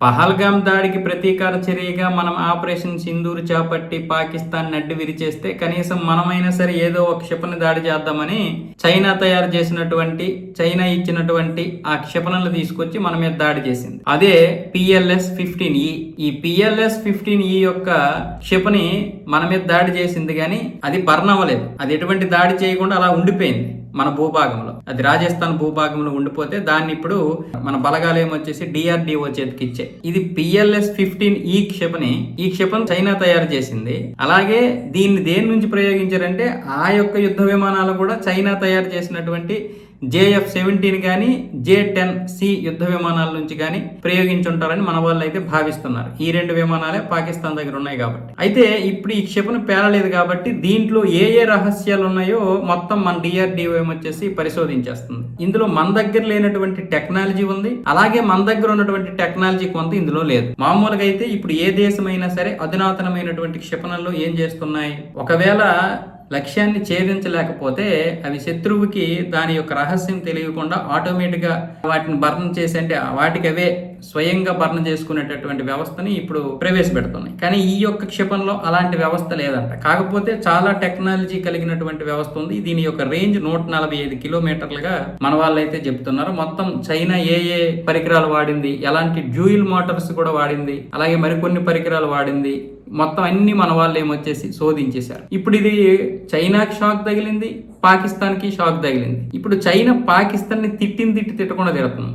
పహల్గామ్ దాడికి ప్రతీకార చర్యగా మనం ఆపరేషన్ సింధూర్ చేపట్టి పాకిస్తాన్ నడ్డి విరిచేస్తే కనీసం మనమైనా సరే ఏదో ఒక క్షిపణి దాడి చేద్దామని చైనా తయారు చేసినటువంటి చైనా ఇచ్చినటువంటి ఆ క్షిపణులు తీసుకొచ్చి మన మీద దాడి చేసింది. అదే పిఎల్ఎస్ ఫిఫ్టీన్ e. ఈ ఈ పిఎల్ఎస్ ఫిఫ్టీన్ ఈ యొక్క క్షిపణి మన మీద దాడి చేసింది కానీ అది బర్న్ అవ్వలేదు. అది ఎటువంటి దాడి చేయకుండా అలా ఉండిపోయింది. మన భూభాగంలో. అది రాజస్థాన్ భూభాగంలో ఉండిపోతే దాన్ని ఇప్పుడు మన బలగాలు ఏమొచ్చేసి డిఆర్డిఓ చేతికి ఇచ్చే. ఇది పిఎల్ఎస్ ఫిఫ్టీన్ ఈ క్షిపణి. ఈ క్షిపణి చైనా తయారు చేసింది. అలాగే దీన్ని దేని నుంచి ప్రయోగించారంటే ఆ యొక్క యుద్ధ విమానాలు కూడా చైనా తయారు చేసినటువంటి జేఎఫ్ సెవెంటీన్ కానీ జే టెన్ సి యుద్ధ విమానాల నుంచి కానీ ప్రయోగించుంటారని మన వాళ్ళు అయితే భావిస్తున్నారు. ఈ రెండు విమానాలే పాకిస్తాన్ దగ్గర ఉన్నాయి కాబట్టి. అయితే ఇప్పుడు ఈ క్షిపణి పేలలేదు కాబట్టి దీంట్లో ఏ ఏ రహస్యాలు ఉన్నాయో మొత్తం మన డిఆర్డిఓ వచ్చేసి పరిశోధించేస్తుంది. ఇందులో మన దగ్గర లేనటువంటి టెక్నాలజీ ఉంది. అలాగే మన దగ్గర ఉన్నటువంటి టెక్నాలజీ కొంత ఇందులో లేదు. మామూలుగా అయితే ఇప్పుడు ఏ దేశమైనా సరే అధునాతనమైనటువంటి క్షిపణల్లో ఏం చేస్తున్నాయి? ఒకవేళ లక్ష్యాన్ని ఛేదించలేకపోతే అవి శత్రువుకి దాని యొక్క రహస్యం తెలియకుండా ఆటోమేటిక్గా వాటిని భర్తం చేసి అంటే వాటికి అవే స్వయంగా భర్ణ చేసుకునేటటువంటి వ్యవస్థని ఇప్పుడు ప్రవేశపెడుతున్నాయి. కానీ ఈ యొక్క క్షిపణిలో అలాంటి వ్యవస్థ లేదంట. కాకపోతే చాలా టెక్నాలజీ కలిగినటువంటి వ్యవస్థ ఉంది. దీని యొక్క రేంజ్ నూట నలభై ఐదు కిలోమీటర్లుగా మన వాళ్ళు అయితే చెప్తున్నారు. మొత్తం చైనా ఏ ఏ పరికరాలు వాడింది ఎలాంటి డ్యూయిల్ మోటార్స్ కూడా వాడింది అలాగే మరికొన్ని పరికరాలు వాడింది మొత్తం అన్ని మన వాళ్ళు ఏమొచ్చేసి శోధించేశారు. ఇప్పుడు ఇది చైనాకి షాక్ తగిలింది పాకిస్తాన్కి షాక్ తగిలింది. ఇప్పుడు చైనా పాకిస్తాన్ని తిట్టింది తిట్టి తిట్టకుండా తిడుతుంది.